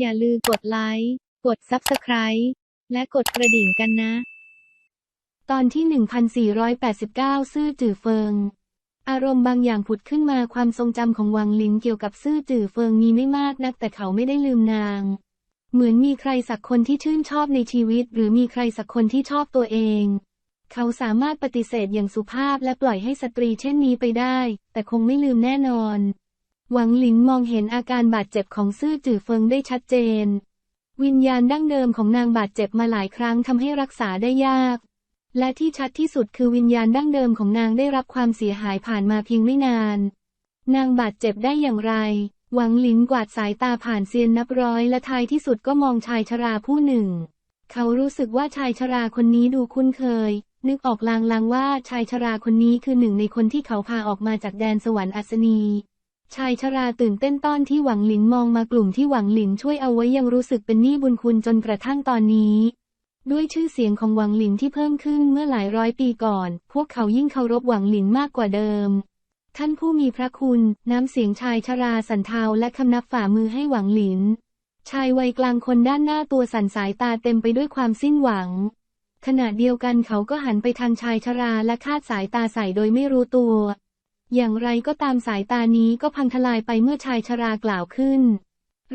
อย่าลืมกดไลค์ กด Subscribe และกดกระดิ่งกันนะ ตอนที่ 1489 ซื่อจื่อเฟิง อารมณ์บางอย่างผุดขึ้นมาความทรงจำของวังลินเกี่ยวกับซื่อจื่อเฟิงมีไม่มากนักแต่เขาไม่ได้ลืมนาง เหมือนมีใครสักคนที่ชื่นชอบในชีวิต หรือมีใครสักคนที่ชอบตัวเอง เขาสามารถปฏิเสธอย่างสุภาพและปล่อยให้สตรีเช่นนี้ไปได้ แต่คงไม่ลืมแน่นอน หวังหลินมองเห็นอาการบาดเจ็บของซื่อจื่อเฟิงได้ชัดเจน วิญญาณดั้งเดิมของนางบาดเจ็บมาหลายครั้งทำให้รักษาได้ยาก และที่ชัดที่สุดคือวิญญาณดั้งเดิมของนางได้รับความเสียหายผ่านมาเพียงไม่นาน นางบาดเจ็บได้อย่างไร หวังหลินกวาดสายตาผ่านเซียนนับร้อยและท้ายที่สุดก็มองชายชราผู้หนึ่ง เขารู้สึกว่าชายชราคนนี้ดูคุ้นเคยนึกออกลางๆว่าชายชราคนนี้คือหนึ่งในคนที่เขาพาออกมาจากแดนสวรรค์อัศนี ชายชราตื่นเต้นต้อนที่หวังหลินมองมากลุ่มที่หวังหลินช่วยเอาไว้ยังรู้สึกเป็นหนี้บุญคุณจนกระทั่งตอนนี้ ด้วยชื่อเสียงของหวังหลินที่เพิ่มขึ้นเมื่อหลายร้อยปีก่อน พวกเขายิ่งเคารพหวังหลินมากกว่าเดิม ท่านผู้มีพระคุณ น้ำเสียงชายชราสันเทาและคำนับฝ่ามือให้หวังหลิน ชายวัยกลางคนด้านหน้าตัวสั่นสายตาเต็มไปด้วยความสิ้นหวัง ขณะเดียวกันเขาก็หันไปทางชายชราและคาดสายตาใส่โดยไม่รู้ตัว อย่างไรก็ตามสายตานี้ก็พังทลายไปเมื่อชายชรากล่าวขึ้น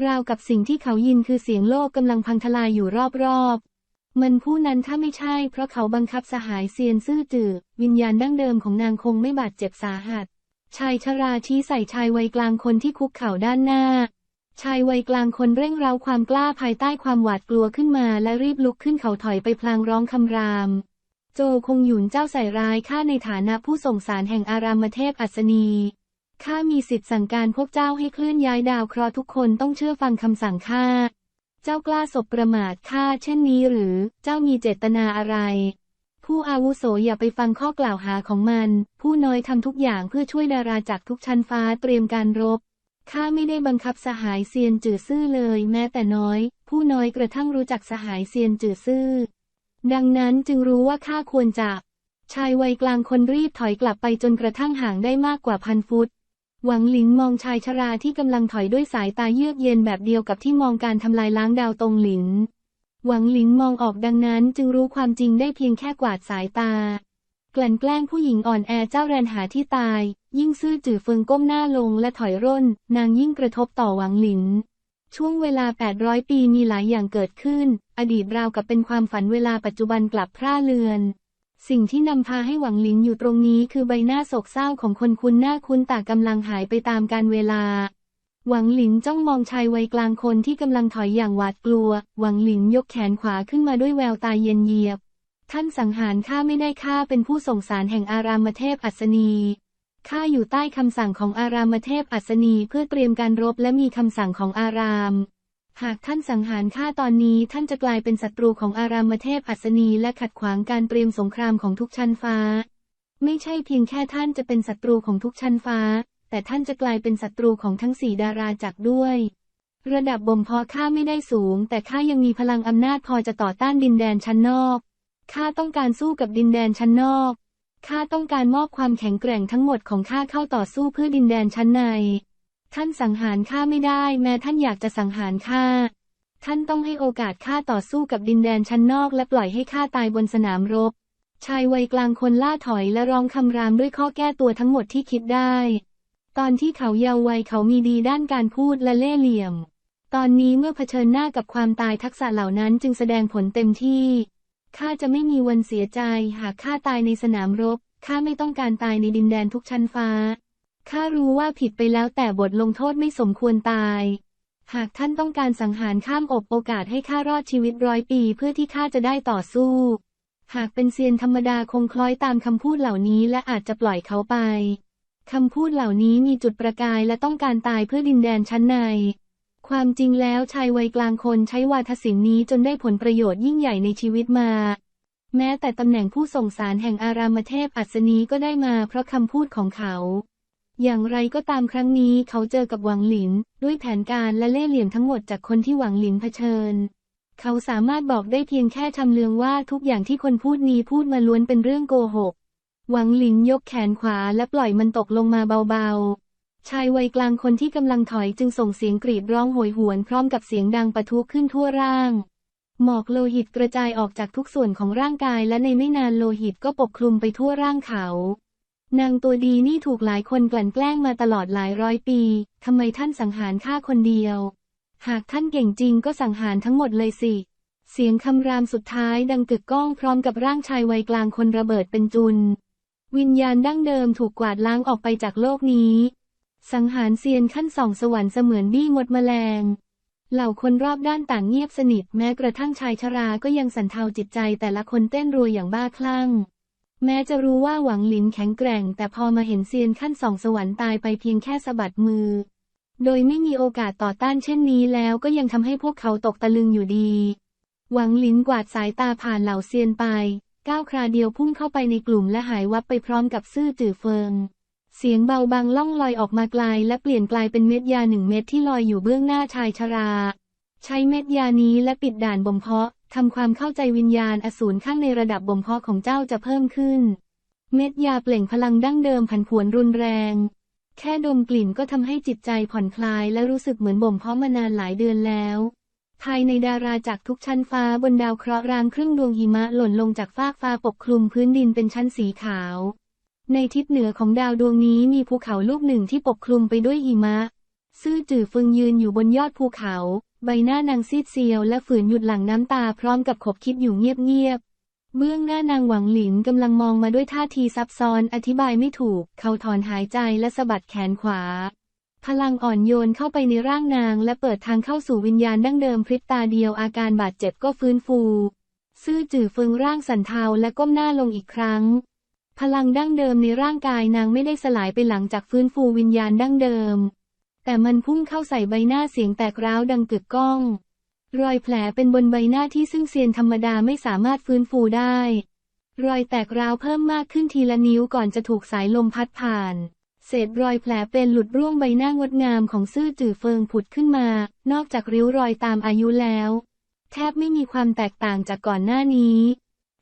ราวกับสิ่งที่เขายินคือเสียงโลกกำลังพังทลายอยู่รอบๆ มันผู้นั้นถ้าไม่ใช่เพราะเขาบังคับสหายเซียนซื่อจือวิญญาณดั้งเดิมของนางคงไม่บาดเจ็บสาหัส ชายชราชี้ใส่ชายวัยกลางคนที่คุกเข่าด้านหน้า ชายวัยกลางคนเร่งเร้าความกล้าภายใต้ความหวาดกลัวขึ้นมาและรีบลุกขึ้นเขาถอยไปพลางร้องคำราม โจคงหยุนเจ้าใส่ร้ายข้าในฐานะผู้ส่งสารแห่งอารามเทพอัศนีข้ามีสิทธิ์สั่งการพวกเจ้าให้เคลื่อนย้ายดาวเคราะห์ทุกคนต้องเชื่อฟังคำสั่งข้า เจ้ากล้าสบประมาทข้าเช่นนี้หรือ เจ้ามีเจตนาอะไร ผู้อาวุโสอย่าไปฟังข้อกล่าวหาของมัน ผู้น้อยทำทุกอย่างเพื่อช่วยดาราจากทุกชั้นฟ้าเตรียมการรบ ข้าไม่ได้บังคับสหายเซียนจื่อซื่อเลย แม้แต่น้อย ผู้น้อยกระทั่งรู้จักสหายเซียนจื่อซื่อ ดังนั้นจึงรู้ว่าข้าควรจะชายวัยกลางคนรีบถอยกลับไปจนกระทั่งห่างได้มากกว่าพันฟุต หวังหลินมองชายชราที่กำลังถอยด้วยสายตาเยือกเย็นแบบเดียวกับที่มองการทำลายล้างดาวตรงหลิน หวังหลินมองออกดังนั้นจึงรู้ความจริงได้เพียงแค่กวาดสายตา กลั่นแกล้งผู้หญิงอ่อนแอเจ้าแรนหาที่ตาย ยิ่งซื่อจื่อเฟิงก้มหน้าลงและถอยร่น นางยิ่งกระทบต่อหวังหลิน ช่วงเวลา 800 ปีมีหลายอย่างเกิดขึ้น อดีตราวกับเป็นความฝันเวลาปัจจุบันกลับพร่าเลือน สิ่งที่นำพาให้หวังหลินอยู่ตรงนี้คือใบหน้าโศกเศร้าของคนคุ้นหน้าคุ้นตากำลังหายไปตามกาลเวลา หวังหลินจ้องมองชายวัยกลางคนที่กำลังถอยอย่างหวาดกลัว หวังหลินยกแขนขวาขึ้นมาด้วยแววตาเย็นเยียบ ท่านสังหารข้าไม่ได้ข้าเป็นผู้ส่งสารแห่งอารามเทพอัศนี ข้าอยู่ใต้คำสั่งของอารามเทพอัศนีเพื่อเตรียมการรบและมีคำสั่งของอาราม หากท่านสังหารข้าตอนนี้ท่านจะกลายเป็นศัตรูของอารามเทพอัศนีและขัดขวางการเตรียมสงครามของทุกชั้นฟ้า ไม่ใช่เพียงแค่ท่านจะเป็นศัตรูของทุกชั้นฟ้า แต่ท่านจะกลายเป็นศัตรูของทั้งสี่ดาราจักรด้วย ระดับบ่มเพาะข้าไม่ได้สูง แต่ข้ายังมีพลังอำนาจพอจะต่อต้านดินแดนชั้นนอกข้าต้องการสู้กับดินแดนชั้นนอก ข้าต้องการมอบความแข็งแกร่งทั้งหมดของข้าเข้าต่อสู้เพื่อดินแดนชั้นใน ท่านสังหารข้าไม่ได้ แม้ท่านอยากจะสังหารข้า ท่านต้องให้โอกาสข้าต่อสู้กับดินแดนชั้นนอก และปล่อยให้ข้าตายบนสนามรบ ชายวัยกลางคนล่าถอยและร้องคำรามด้วยข้อแก้ตัวทั้งหมดที่คิดได้ ตอนที่เขาเยาว์วัยเขามีดีด้านการพูดและเล่ห์เหลี่ยม ตอนนี้เมื่อเผชิญหน้ากับความตายทักษะเหล่านั้นจึงแสดงผลเต็มที่ ข้าจะไม่มีวันเสียใจ หากข้าตายในสนามรบ ข้าไม่ต้องการตายในดินแดนทุกชั้นฟ้า ข้ารู้ว่าผิดไปแล้วแต่บทลงโทษไม่สมควรตาย หากท่านต้องการสังหารข้ามอบโอกาสให้ข้ารอดชีวิตร้อยปีเพื่อที่ข้าจะได้ต่อสู้ หากเป็นเซียนธรรมดาคงคล้อยตามคำพูดเหล่านี้และอาจจะปล่อยเขาไป คำพูดเหล่านี้มีจุดประกายและต้องการตายเพื่อดินแดนชั้นใน ความจริงแล้วชายวัยกลางคนใช้วาทศิลป์นี้จนได้ผลประโยชน์ยิ่งใหญ่ในชีวิตมา แม้แต่ตำแหน่งผู้ส่งสารแห่งอารามเทพอัศนีก็ได้มาเพราะคำพูดของเขา อย่างไรก็ตามครั้งนี้เขาเจอกับหวังหลิน ด้วยแผนการและเล่ห์เหลี่ยมทั้งหมดจากคนที่หวังหลินเผชิญ เขาสามารถบอกได้เพียงแค่ชำเลืองว่าทุกอย่างที่คนพูดนี้พูดมาล้วนเป็นเรื่องโกหก หวังหลินยกแขนขวาและปล่อยมันตกลงมาเบา ชายวัยกลางคนที่กำลังถอยจึงส่งเสียงกรีดร้องโหยหวนพร้อมกับเสียงดังปะทุขึ้นทั่วร่าง หมอกโลหิตกระจายออกจากทุกส่วนของร่างกายและในไม่นานโลหิตก็ปกคลุมไปทั่วร่างเขา นางตัวดีนี่ถูกหลายคนกลั่นแกล้งมาตลอดหลายร้อยปีทำไมท่านสังหารฆ่าคนเดียว หากท่านเก่งจริงก็สังหารทั้งหมดเลยสิ เสียงคำรามสุดท้ายดังกึกก้องพร้อมกับร่างชายวัยกลางคนระเบิดเป็นจุน วิญญาณดั้งเดิมถูกกวาดล้างออกไปจากโลกนี้ สังหารเซียนขั้นสองสวรรค์เสมือนบี้มดแมลง เหล่าคนรอบด้านต่างเงียบสนิทแม้กระทั่งชายชราก็ยังสันเทาจิตใจแต่ละคนเต้นรัวอย่างบ้าคลั่ง แม้จะรู้ว่าหวังหลินแข็งแกร่ง แต่พอมาเห็นเซียนขั้นสองสวรรค์ตายไปเพียงแค่สะบัดมือ โดยไม่มีโอกาสต่อต้านเช่นนี้แล้วก็ยังทำให้พวกเขาตกตะลึงอยู่ดี หวังหลินกวาดสายตาผ่านเหล่าเซียนไปก้าวคราเดียวพุ่งเข้าไปในกลุ่มและหายวับไปพร้อมกับซื่อจื่อเฟิง เสียงเบาบางล่องลอยออกมาไกลและเปลี่ยนกลายเป็นเม็ดยาหนึ่งเม็ดที่ลอยอยู่เบื้องหน้าชายชรา ใช้เม็ดยานี้และปิดด่านบ่มเพาะทำความเข้าใจวิญญาณอสูรข้างในระดับบ่มเพาะของเจ้าจะเพิ่มขึ้น เม็ดยาเปล่งพลังดั้งเดิมผันผวนรุนแรง แค่ดมกลิ่นก็ทำให้จิตใจผ่อนคลายและรู้สึกเหมือนบ่มเพาะมานานหลายเดือนแล้ว ภายในดาราจากทุกชั้นฟ้าบนดาวเคราะห์รางครึ่งดวงหิมะหล่นลงจากฟากฟ้าปกคลุมพื้นดินเป็นชั้นสีขาว ในทิศเหนือของดาวดวงนี้มีภูเขาลูกหนึ่งที่ปกคลุมไปด้วยหิมะ ซื่อจื่อฟึงยืนอยู่บนยอดภูเขา ใบหน้านางซีดเซียวและฝืนหยุดหลังน้ำตาพร้อมกับขบคิดอยู่เงียบๆ เบื้องหน้านางหวังหลินกำลังมองมาด้วยท่าทีซับซ้อนอธิบายไม่ถูก เขาถอนหายใจและสะบัดแขนขวา พลังอ่อนโยนเข้าไปในร่างนางและเปิดทางเข้าสู่วิญญาณดั้งเดิมพริบตาเดียวอาการบาดเจ็บก็ฟื้นฟู ซื่อจื่อฟึงร่างสันเทาและก้มหน้าลงอีกครั้ง พลังดั้งเดิมในร่างกายนางไม่ได้สลายไปหลังจากฟื้นฟูวิญญาณดั้งเดิม แต่มันพุ่งเข้าใส่ใบหน้าเสียงแตกร้าวดังกึกก้อง รอยแผลเป็นบนใบหน้าที่ซึ่งเซียนธรรมดาไม่สามารถฟื้นฟูได้ รอยแตกร้าวเพิ่มมากขึ้นทีละนิ้วก่อนจะถูกสายลมพัดผ่าน เศษรอยแผลเป็นหลุดร่วงใบหน้างดงามของซื่อจื่อเฟิงผุดขึ้นมา นอกจากริ้วรอยตามอายุแล้ว แทบไม่มีความแตกต่างจากก่อนหน้านี้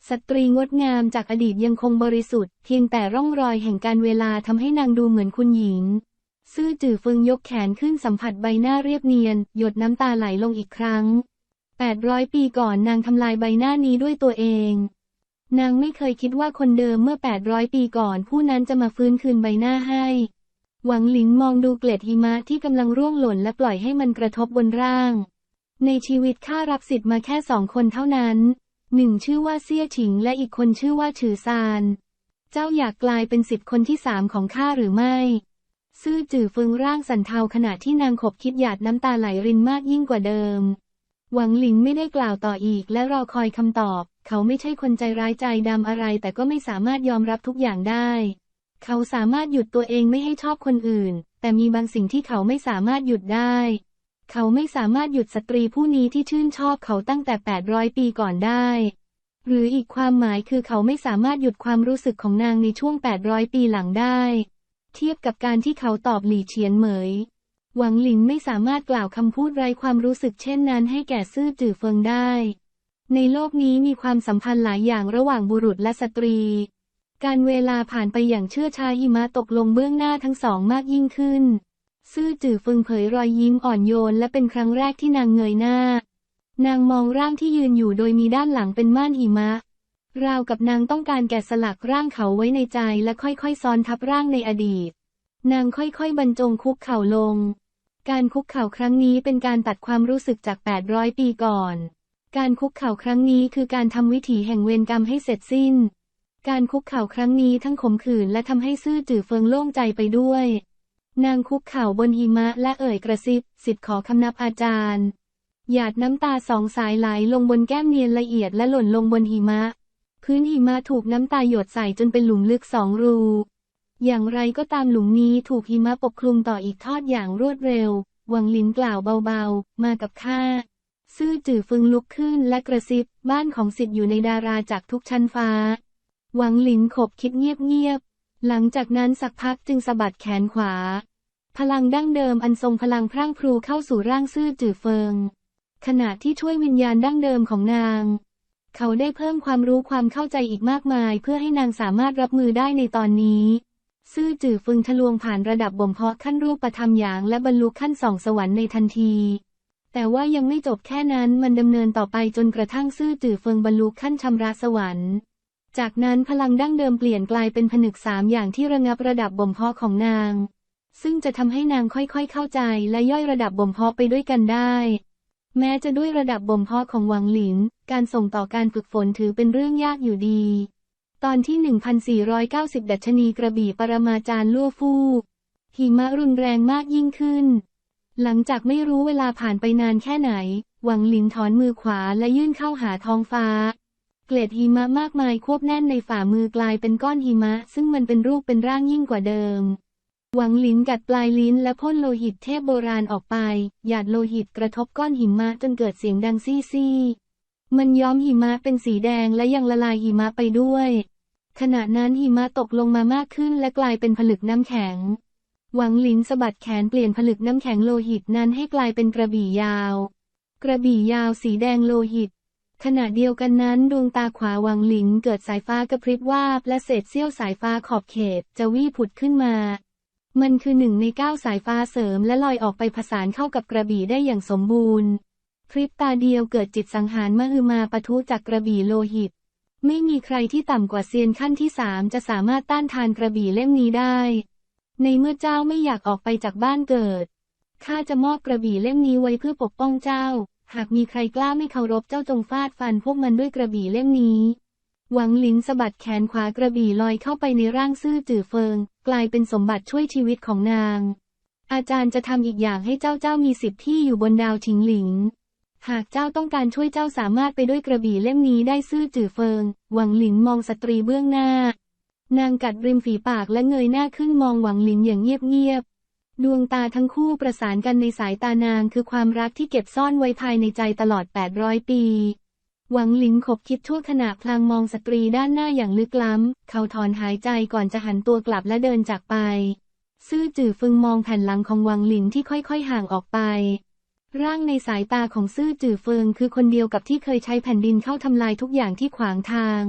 สตรีงดงามจากอดีตยังคงบริสุทธิ์เพียงแต่ร่องรอยแห่งการเวลาทำให้นางดูเหมือนคุณหญิง ซื่อจื่อเฟึงยกแขนขึ้นสัมผัสใบหน้าเรียบเนียน หยดน้ำตาไหลลงอีกครั้ง 800 ปีก่อนนางทำลายใบหน้านี้ด้วยตัวเอง นางไม่เคยคิดว่าคนเดิมเมื่อ 800 ปีก่อน ผู้นั้นจะมาฟื้นคืนใบหน้าให้ หวังหลินมองดูเกล็ดหิมะที่กำลังร่วงหล่นและปล่อยให้มันกระทบบนร่าง ในชีวิตข้ารับสิทธิ์มาแค่สองคนเท่านั้น หนึ่งชื่อว่าเซี่ยฉิงและอีกคนชื่อว่าฉือซาน เจ้าอยากกลายเป็นสิทธิ์คนที่สามของข้าหรือไม่ ซื่อจื่อฟึงร่างสันเทาขณะที่นางขบคิดหยาดน้ำตาไหลรินมากยิ่งกว่าเดิม หวังหลิงไม่ได้กล่าวต่ออีกและรอคอยคำตอบ เขาไม่ใช่คนใจร้ายใจดำอะไร แต่ก็ไม่สามารถยอมรับทุกอย่างได้ เขาสามารถหยุดตัวเองไม่ให้ชอบคนอื่น แต่มีบางสิ่งที่เขาไม่สามารถหยุดได้ เขาไม่สามารถหยุดสตรีผู้นี้ที่ชื่นชอบเขาตั้งแต่ 800 ปีก่อนได้ หรืออีกความหมายคือเขาไม่สามารถหยุดความรู้สึกของนางในช่วง 800 ปีหลังได้ เทียบกับการที่เขาตอบหลี่เฉียนเหมย หวังหลินไม่สามารถกล่าวคำพูดไร้ความรู้สึกเช่นนั้นให้แก่ซื่อจื่อเฟิงได้ ในโลกนี้มีความสัมพันธ์หลายอย่างระหว่างบุรุษและสตรี การเวลาผ่านไปอย่างเชื่อชาหิมะตกลงเบื้องหน้าทั้งสองมากยิ่งขึ้น ซื่อจื่อฟึงเผยรอยยิ้มอ่อนโยนและเป็นครั้งแรกที่นางเงยหน้า นางมองร่างที่ยืนอยู่โดยมีด้านหลังเป็นม่านหิมะ ราวกับนางต้องการแกะสลักร่างเขาไว้ในใจและค่อยๆซ้อนทับร่างในอดีต นางค่อยๆบรรจงคุกเข่าลง การคุกเข่าครั้งนี้เป็นการตัดความรู้สึกจาก 800 ปีก่อน การคุกเข่าครั้งนี้คือการทำวิถีแห่งเวรกรรมให้เสร็จสิ้น การคุกเข่าครั้งนี้ทั้งขมขื่นและทำให้ซื่อจื่อเฟิงโล่งใจไปด้วย นางคุกเข่าบนหิมะและเอ่ยกระซิบ สิทธิ์ขอคำนับอาจารย์ หยาดน้ำตาสองสายไหลลงบนแก้มเนียนละเอียดและหล่นลงบนหิมะ พื้นหิมะถูกน้ำตาหยดใส่จนเป็นหลุมลึกสองรู อย่างไรก็ตามหลุมนี้ถูกหิมะปกคลุมต่ออีกทอดอย่างรวดเร็ว หวังลินกล่าวเบาๆ มากับข้า ซื่อจื่อฟึงลุกขึ้นและกระซิบ บ้านของสิทธิ์อยู่ในดาราจากทุกชั้นฟ้า หวังลินขบคิดเงียบๆ หลังจากนั้นสักพักจึงสะบัดแขนขวา พลังดั้งเดิมอันทรงพลังพรั่งพรูเข้าสู่ร่างซื่อจื่อเฟิง ขณะที่ช่วยวิญญาณดั้งเดิมของนาง เขาได้เพิ่มความรู้ความเข้าใจอีกมากมาย เพื่อให้นางสามารถรับมือได้ในตอนนี้ ซื่อจื่อฟึงทะลวงผ่านระดับบ่มเพาะขั้นรูปธรรมหยางและบรรลุขั้นสองสวรรค์ในทันที แต่ว่ายังไม่จบแค่นั้นมันดำเนินต่อไปจนกระทั่งซื่อจื่อเฟิงบรรลุขั้นชำระสวรรค์จากนั้นพลังดั้งเดิมเปลี่ยนกลายเป็นผนึกสามอย่างที่ระงับระดับบ่มเพาะของนาง ซึ่งจะทำให้นางค่อยๆเข้าใจและย่อยระดับบ่มเพาะไปด้วยกันได้ แม้จะด้วยระดับบ่มเพาะของหวังหลิน การส่งต่อการฝึกฝนถือเป็นเรื่องยากอยู่ดี ตอนที่ 1490 ดัชนีกระบี่ปรมาจารย์ลั่วฟู่หิมะรุนแรงมากยิ่งขึ้น หลังจากไม่รู้เวลาผ่านไปนานแค่ไหน หวังหลินถอนมือขวาและยื่นเข้าหาท้องฟ้า เกล็ดหิมะมากมายควบแน่นในฝ่ามือกลายเป็นก้อนหิมะ ซึ่งมันเป็นรูปเป็นร่างยิ่งกว่าเดิม หวังหลินกัดปลายลิ้นและพ่นโลหิตเทพโบราณออกไป หยาดโลหิตกระทบก้อนหิมะจนเกิดเสียงดังซี่ซี่มันย้อมหิมะเป็นสีแดงและยังละลายหิมะไปด้วย ขณะนั้นหิมะตกลงมามากขึ้นและกลายเป็นผลึกน้ำแข็ง หวังหลินสะบัดแขนเปลี่ยนผลึกน้ำแข็งโลหิตนั้นให้กลายเป็นกระบี่ยาว กระบี่ยาวสีแดงโลหิต ขณะเดียวกันนั้นดวงตาขวาหวังหลินเกิดสายฟ้ากระพริบวาบและเศษเสี้ยวสายฟ้าขอบเขตจะวี่ผุดขึ้นมา มันคือหนึ่งในเก้าสายฟ้าเสริมและลอยออกไปผสานเข้ากับกระบี่ได้อย่างสมบูรณ์ พริบตาเดียวเกิดจิตสังหารมหึมาปะทุจากกระบี่โลหิต ไม่มีใครที่ต่ำกว่าเซียนขั้นที่สามจะสามารถต้านทานกระบี่เล่มนี้ได้ ในเมื่อเจ้าไม่อยากออกไปจากบ้านเกิด ข้าจะมอบกระบี่เล่มนี้ไว้เพื่อปกป้องเจ้า หากมีใครกล้าไม่เคารพเจ้าจงฟาดฟันพวกมันด้วยกระบี่เล่มนี้ หวังหลินสะบัดแขนขวากระบี่ลอยเข้าไปในร่างซื่อจื่อเฟิง กลายเป็นสมบัติช่วยชีวิตของนาง อาจารย์จะทำอีกอย่างให้เจ้าเจ้ามีสิทธิ์ที่อยู่บนดาวชิงหลิง หากเจ้าต้องการช่วยเจ้าสามารถไปด้วยกระบี่เล่มนี้ได้ซื่อจื่อเฟิง หวังหลินมองสตรีเบื้องหน้า นางกัดริมฝีปากและเงยหน้าขึ้นมองหวังหลินอย่างเงียบๆ ดวงตาทั้งคู่ประสานกันในสายตานางคือความรักที่เก็บซ่อนไว้ภายในใจตลอด 800 ปี หวังหลินขบคิดชั่วขณะพลางมองสตรีด้านหน้าอย่างลึกล้ำ เขาถอนหายใจก่อนจะหันตัวกลับและเดินจากไป ซื่อจื่อฟึงมองแผ่นหลังของหวังหลินที่ค่อยๆห่างออกไป ร่างในสายตาของซื่อจื่อเฟิงคือคนเดียวกับที่เคยใช้แผ่นดินเข้าทำลายทุกอย่างที่ขวางทาง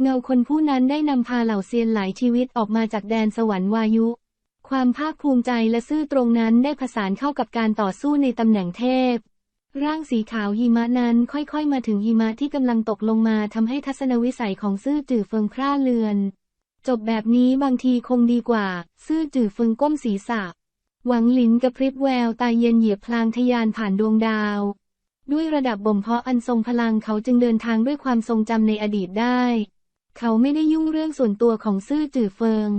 เงาคนผู้นั้นได้นำพาเหล่าเซียนหลายชีวิตออกมาจากแดนสวรรค์วายุ ความภาคภูมิใจและซื่อตรงนั้นได้ผสานเข้ากับการต่อสู้ในตำแหน่งเทพ ร่างสีขาวหิมะนั้นค่อยๆ มาถึงหิมะที่กำลังตกลงมาทำให้ทัศนวิสัยของซื่อจื่อเฟิงคร่าเลือน จบแบบนี้บางทีคงดีกว่า ซื่อจื่อเฟิงก้มศีรษะ หวังหลินกระพริบแววตาเย็นเหยียบพลางทะยานผ่านดวงดาว ด้วยระดับบ่มเพาะอันทรงพลังเขาจึงเดินทางด้วยความทรงจำในอดีตได้ เขาไม่ได้ยุ่งเรื่องส่วนตัวของซื่อจื่อเฟิง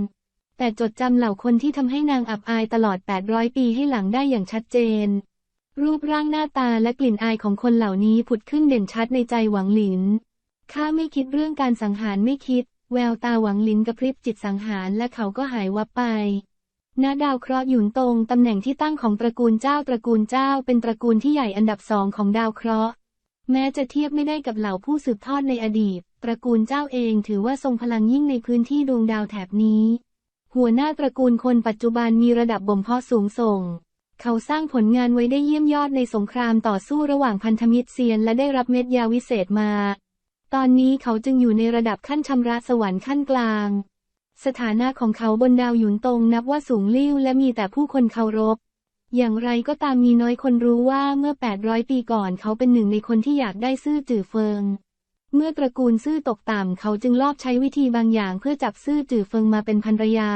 แต่จดจำเหล่าคนที่ทำให้นางอับอายตลอด 800 ปีให้หลังได้อย่างชัดเจน รูปร่างหน้าตาและกลิ่นอายของคนเหล่านี้ผุดขึ้นเด่นชัดในใจหวังหลิน ข้าไม่คิดเรื่องการสังหารไม่คิด แววตาหวังหลินกระพริบจิตสังหารและเขาก็หายวับไปณดาวเคราะห์หยุนตรงตำแหน่งที่ตั้งของตระกูลเจ้าตระกูลเจ้าเป็นตระกูลที่ใหญ่อันดับสองของดาวเคราะห์ แม้จะเทียบไม่ได้กับเหล่าผู้สืบทอดในอดีต ตระกูลเจ้าเองถือว่าทรงพลังยิ่งในพื้นที่ดวงดาวแถบนี้ หัวหน้าตระกูลคนปัจจุบันมีระดับบ่มเพาะสูงส่ง เขาสร้างผลงานไว้ได้เยี่ยมยอดในสงครามต่อสู้ระหว่างพันธมิตรเซียนและได้รับเม็ดยาวิเศษมา ตอนนี้เขาจึงอยู่ในระดับขั้นชำระสวรรค์ขั้นกลาง สถานะของเขาบนดาวหยุนตรงนับว่าสูงลิ่วและมีแต่ผู้คนเคารพ อย่างไรก็ตามมีน้อยคนรู้ว่าเมื่อ 800 ปีก่อนเขาเป็นหนึ่งในคนที่อยากได้ซื่อจื่อเฟิง เมื่อตระกูลซื่อตกต่ำเขาจึงลอบใช้วิธีบางอย่างเพื่อจับซื่อจื่อเฟิงมาเป็นภรรยา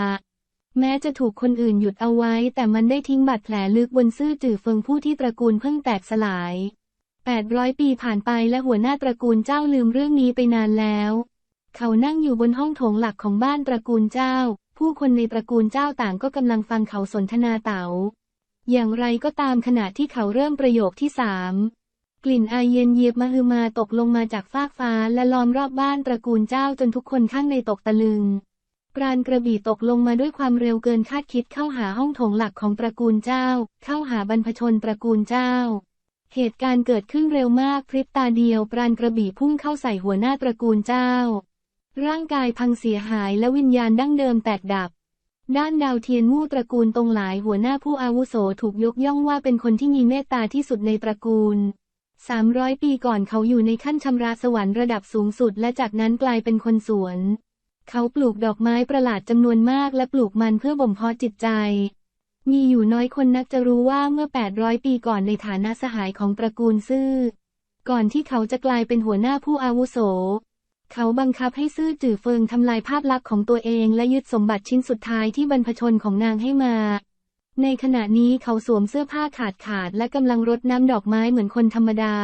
แม้จะถูกคนอื่นหยุดเอาไว้ แต่มันได้ทิ้งบาดแผลลึกบนซื่อจื่อเฟิงผู้ที่ตระกูลเพิ่งแตกสลาย 800 ปีผ่านไปและหัวหน้าตระกูลเจ้าลืมเรื่องนี้ไปนานแล้ว เขานั่งอยู่บนห้องโถงหลักของบ้านตระกูลเจ้า ผู้คนในตระกูลเจ้าต่างก็กำลังฟังเขาสนทนาเต๋า อย่างไรก็ตามขณะที่เขาเริ่มประโยคที่สามกลิ่นอายเย็นเยียบมหึมาตกลงมาจากฟากฟ้าและล้อมรอบบ้านตระกูลเจ้าจนทุกคนข้างในตกตะลึง ปราณกระบี่ตกลงมาด้วยความเร็วเกินคาดคิดเข้าหาห้องโถงหลักของตระกูลเจ้า เข้าหาบรรพชนตระกูลเจ้า เหตุการณ์เกิดขึ้นเร็วมากพริบตาเดียว ปราณกระบี่พุ่งเข้าใส่หัวหน้าตระกูลเจ้า ร่างกายพังเสียหายและวิญญาณดั้งเดิมแตกดับ ด้านดาวเทียนมู่ตระกูลตรงหลายหัวหน้าผู้อาวุโสถูกยกย่องว่าเป็นคนที่มีเมตตาที่สุดในตระกูล300 ปีก่อนเขาอยู่ในขั้นชำระสวรรค์ระดับสูงสุด และจากนั้นกลายเป็นคนสวน เขาปลูกดอกไม้ประหลาดจำนวนมากและปลูกมันเพื่อบ่มเพาะจิตใจ มีอยู่น้อยคนนักจะรู้ว่าเมื่อ 800 ปีก่อนในฐานะสหายของตระกูลซื่อ ก่อนที่เขาจะกลายเป็นหัวหน้าผู้อาวุโส เขาบังคับให้ซื่อจื่อเฟิงทำลายภาพลักษณ์ของตัวเองและยึดสมบัติชิ้นสุดท้ายที่บรรพชนของนางให้มา ในขณะนี้เขาสวมเสื้อผ้าขาดขาดและกำลังรดน้ำดอกไม้เหมือนคนธรรมดา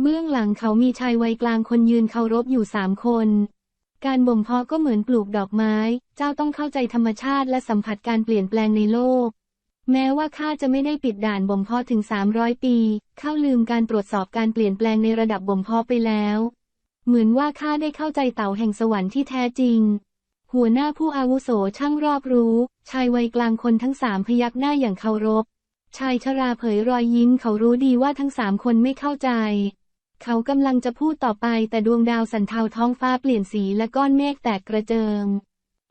เบื้องหลังเขามีชายวัยกลางคนยืนเคารพอยู่สามคน การบ่มเพาะก็เหมือนปลูกดอกไม้ เจ้าต้องเข้าใจธรรมชาติและสัมผัสการเปลี่ยนแปลงในโลก แม้ว่าข้าจะไม่ได้ปิดด่านบ่มเพาะถึง 300 ปี เข้าลืมการตรวจสอบการเปลี่ยนแปลงในระดับบ่มเพาะไปแล้ว เหมือนว่าข้าได้เข้าใจเต่าแห่งสวรรค์ที่แท้จริง หัวหน้าผู้อาวุโสช่างรอบรู้ ชายวัยกลางคนทั้งสามพยักหน้าอย่างเคารพ ชายชราเผยรอยยิ้มเขารู้ดีว่าทั้งสามคนไม่เข้าใจ เขากำลังจะพูดต่อไปแต่ดวงดาวสันเทาท้องฟ้าเปลี่ยนสีและก้อนเมฆแตกกระเจิง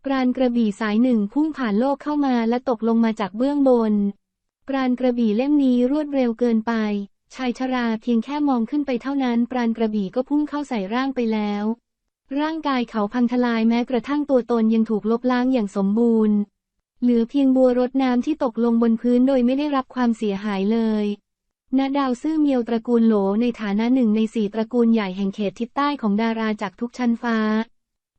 ปราณกระบี่สายหนึ่งพุ่งผ่านโลกเข้ามาและตกลงมาจากเบื้องบน ปราณกระบี่เล่มนี้รวดเร็วเกินไป ชายชราเพียงแค่มองขึ้นไปเท่านั้น ปราณกระบี่ก็พุ่งเข้าใส่ร่างไปแล้ว ร่างกายเขาพังทลายแม้กระทั่งตัวตนยังถูกลบล้างอย่างสมบูรณ์ เหลือเพียงบัวรดน้ำที่ตกลงบนพื้นโดยไม่ได้รับความเสียหายเลย ณดาวซื่อเมียวตระกูลโหลในฐานะหนึ่งในสี่ตระกูลใหญ่แห่งเขตทิศใต้ของดาราจากทุกชั้นฟ้า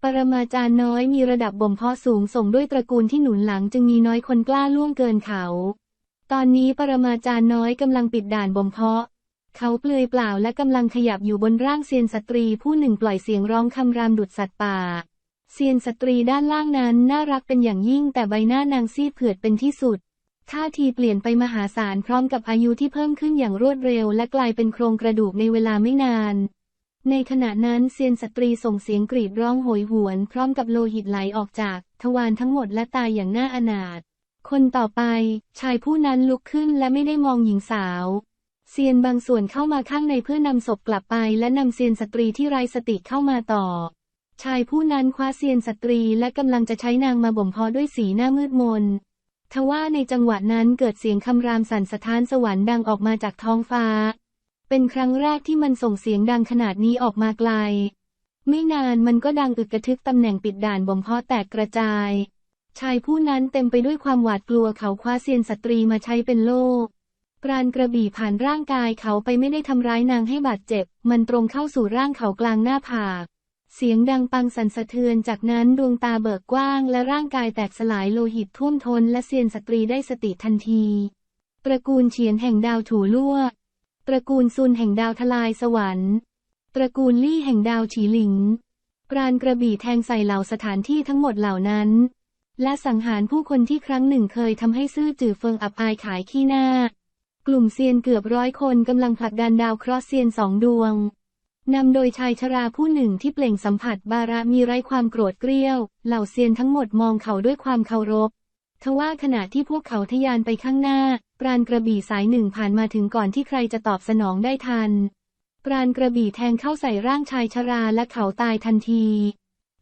ปรมาจารย์น้อยมีระดับบ่มเพาะสูงส่งด้วยตระกูลที่หนุนหลังจึงมีน้อยคนกล้าล่วงเกินเขา ตอนนี้ปรมาจารย์น้อยกำลังปิดด่านบ่มเพาะ เขาเปลือยเปล่าและกำลังขยับอยู่บนร่างเซียนสตรีผู้หนึ่งปล่อยเสียงร้องคำรามดุดสัตว์ป่า เซียนสตรีด้านล่างนั้นน่ารักเป็นอย่างยิ่งแต่ใบหน้านางซีดเผือดเป็นที่สุด ท่าทีเปลี่ยนไปมหาศาลพร้อมกับอายุที่เพิ่มขึ้นอย่างรวดเร็ว และกลายเป็นโครงกระดูกในเวลาไม่นาน ในขณะนั้นเซียนสตรีส่งเสียงกรีดร้องโหยหวน พร้อมกับโลหิตไหลออกจาก ทวารทั้งหมดและตายอย่างน่าอนาถ คนต่อไป ชายผู้นั้นลุกขึ้นและไม่ได้มองหญิงสาว เซียนบางส่วนเข้ามาข้างในเพื่อนำศพกลับไป และนำเซียนสตรีที่ไร้สติเข้ามาต่อ ชายผู้นั้นคว้าเซียนสตรีและกำลังจะใช้นางมาบ่มเพาะด้วยสีหน้ามืดมน ทว่าในจังหวะนั้นเกิดเสียงคำรามสั่นสะท้านสวรรค์ดังออกมาจากท้องฟ้า เป็นครั้งแรกที่มันส่งเสียงดังขนาดนี้ออกมาไกล ไม่นานมันก็ดังอึกกระทึกตำแหน่งปิดด่านบ่มเพาะแตกกระจาย ชายผู้นั้นเต็มไปด้วยความหวาดกลัวเขาคว้าเซียนสตรีมาใช้เป็นโล่ปราณกระบี่ผ่านร่างกายเขาไปไม่ได้ทำร้ายนางให้บาดเจ็บ มันตรงเข้าสู่ร่างเขากลางหน้าผาก เสียงดังปังสั่นสะเทือนจากนั้นดวงตาเบิกกว้างและร่างกายแตกสลายโลหิตท่วมท้นและเซียนสตรีได้สติทันที ตระกูลเฉียนแห่งดาวถูลั่ว ตระกูลซุนแห่งดาวทลายสวรรค์ ตระกูลลี่แห่งดาวฉีหลิงปราณกระบี่แทงใส่เหล่าสถานที่ทั้งหมดเหล่านั้น และสังหารผู้คนที่ครั้งหนึ่งเคยทำให้ซื่อจื่อเฟิงอับอายขายขี้หน้า กลุ่มเซียนเกือบร้อยคนกำลังผลักดันดาวเคราะห์เซียนสองดวง นำโดยชายชราผู้หนึ่งที่เปล่งสัมผัสบาระมีไร้ความโกรธเกรี้ยว เหล่าเซียนทั้งหมดมองเขาด้วยความเคารพ ทว่าขณะที่พวกเขาทะยานไปข้างหน้า ปราณกระบี่สายหนึ่งผ่านมาถึงก่อนที่ใครจะตอบสนองได้ทัน ปราณกระบี่แทงเข้าใส่ร่างชายชราและเขาตายทันที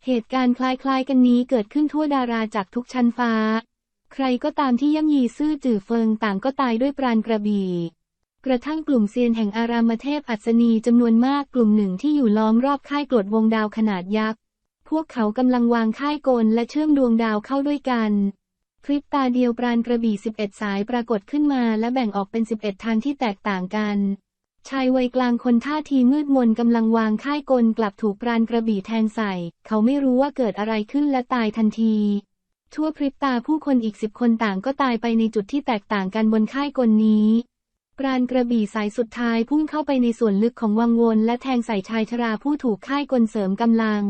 เหตุการณ์คล้ายๆกันนี้เกิดขึ้นทั่วดาราจากทุกชั้นฟ้า ใครก็ตามที่ย่ำยีซื่อจื่อเฟิงต่างก็ตายด้วยปราณกระบี่ กระทั่งกลุ่มเซียนแห่งอารามเทพอัศนีจำนวนมากกลุ่มหนึ่งที่อยู่ล้อมรอบค่ายกรดวงดาวขนาดยักษ์ พวกเขากำลังวางค่ายกลและเชื่อมดวงดาวเข้าด้วยกันพริบตาเดียวปราณกระบี่ 11 สายปรากฏขึ้นมาและแบ่งออกเป็น 11 ทางที่แตกต่างกัน ชายวัยกลางคนท่าทีมืดมนกำลังวางค่ายกลกลับถูกปราณกระบี่แทงใส่ เขาไม่รู้ว่าเกิดอะไรขึ้นและตายทันทีทั่วพริบตาผู้คนอีกสิบคนต่างก็ตายไปในจุดที่แตกต่างกันบนค่ายกลนี้ ปราณกระบี่สายสุดท้ายพุ่งเข้าไปในส่วนลึกของวังวนและแทงใส่ชายชราผู้ถูกค่ายกลเสริมกำลัง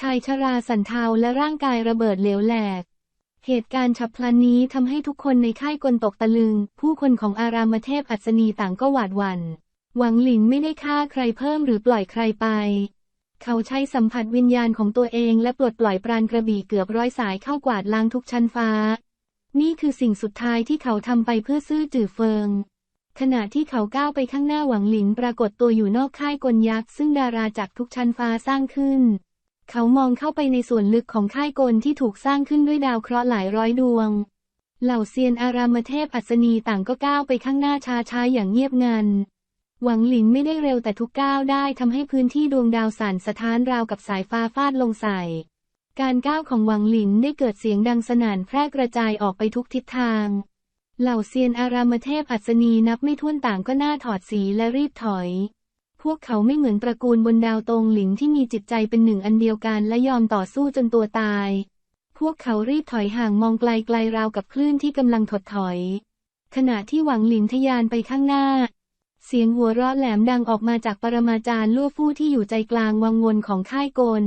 ชายชราสันเทาและร่างกายระเบิดเหลวแหลก เหตุการณ์ฉับพลันนี้ทำให้ทุกคนในค่ายกลตกตะลึง ผู้คนของอารามเทพอัศนีต่างก็หวาดหวัน่น หวังหลินไม่ได้ฆ่าใครเพิ่มหรือปล่อยใครไป เขาใช้สัมผัสวิญญาณของตัวเองและปลดปล่อยปราณกระบี่เกือบร้อยสายเข้ากวาดล้างทุกชั้นฟ้า นี่คือสิ่งสุดท้ายที่เขาทำไปเพื่อซื่อจื่อเฟิง ขณะที่เขาก้าวไปข้างหน้าหวังหลินปรากฏตัวอยู่นอกค่ายกลยักษ์ซึ่งดาราจากทุกชั้นฟ้าสร้างขึ้น เขามองเข้าไปในส่วนลึกของค่ายกลที่ถูกสร้างขึ้นด้วยดาวเคราะห์หลายร้อยดวง เหล่าเซียนอารามเทพอัศนีต่างก็ก้าวไปข้างหน้าช้าๆอย่างเงียบงัน หวังหลินไม่ได้เร็วแต่ทุกก้าวได้ทำให้พื้นที่ดวงดาวสั่นสะท้านราวกับสายฟ้าฟาดลงใส่ การก้าวของหวังหลินได้เกิดเสียงดังสนั่นแพร่กระจายออกไปทุกทิศทาง เหล่าเซียนอารามเทพอัศนีนับไม่ถ้วนต่างก็หน้าถอดสีและรีบถอย พวกเขาไม่เหมือนตระกูลบนดาวตรงหลิงที่มีจิตใจเป็นหนึ่งอันเดียวกันและยอมต่อสู้จนตัวตาย พวกเขารีบถอยห่างมองไกลๆราวกับคลื่นที่กำลังถดถอย ขณะที่หวังหลินทะยานไปข้างหน้า เสียงหัวเราะแหลมดังออกมาจากปรมาจารย์ลั่วฟู่ที่อยู่ใจกลางวังวนของค่ายกล